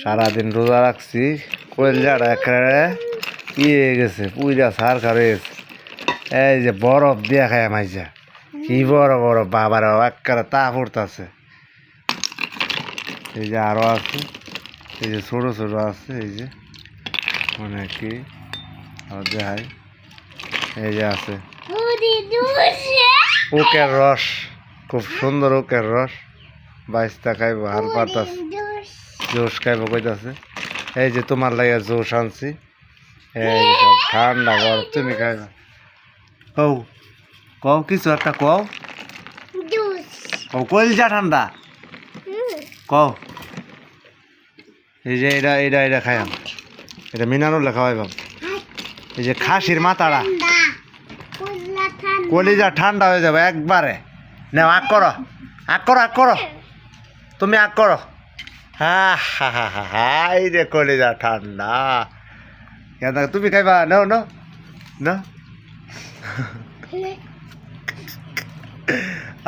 সারাদিন রোজা রাখছি কলজাটা একেবারে ইয়ে হয়ে গেছে পুইরা সার খারে গেছে। এই যে বরফ দিয়া খায় মাইজা কি বড় বড় বাবার একেবারে তা পড়তেছে। এই যে আরও আছে এই যে ছোট ছোট আছে এই যে মানে কি আর দেখাই। এই যে আছে। ওকের রস খুব সুন্দর ওকের রস বাইশটা খাইব হাল পাতাস জোশ খাইব কইতাছে। এই যে তোমার লাগে জোশ আনছি। এই যে সব ঠান্ডা বরফ তুমি খাইবা। কও কও কিছু একটা কও। কও কইলজা ঠান্ডা। কও। এই যে এটা এটা এটা খাইয়াম। এটা মিনারও লেখা হয় বাবা এই যে খাসির মাথাটা। কলিজা ঠান্ডা হয়ে যাবে একবারে। নেও আগ করো। আগ করো আগ করো। তুমি আগ করো। হা হা হা হা হাই রে কলিজা ঠান্ডা। কেন তুমি খাইবা? নাও নাও। না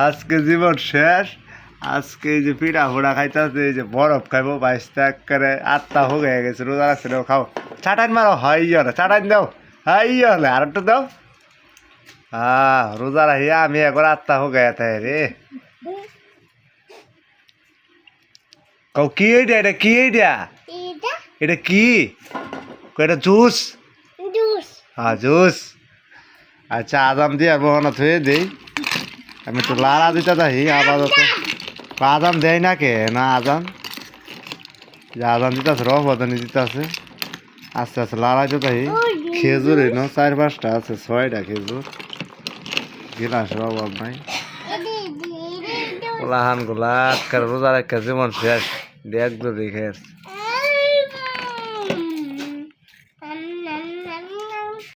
আজকে জীবন শেষ। আজকে এই যে পিঠা ফোড়া খাইতেছে, এই যে বরফ খাইবো বাইশ বাইশটা করে আটটা হোক হয়ে গেছে, রোজা রাখছে খাও। চাটাইন মারো, হাই না চাটাইন দাও। হাই হলে আর একটু দাও। হ্যাঁ রোজা রাখিয়া আমি একবার আটটা হোক গেছে রে। কও কি এইটা এটা কি এইটা এটা কি? এটা জুস? হ্যাঁ জুস। আচ্ছা আদাম দিয়ে বহনা থুয়ে দেই। আমি তো লাড়া দিতে থাকি আপাতত। আদাম! দেয় না কে? না আদাম। যে আদাম দিতে আছে রফ বদনি দিতে আছে আস্তে আস্তে লাড়া দিতে থাকি খেজুর এনো চার পাঁচটা আছে ছয়টা খেজুর। গিলাসের অভাব নাই। লাহানগুলা রোজা রেখে জীবন শেষ। দেখ দূর রেখে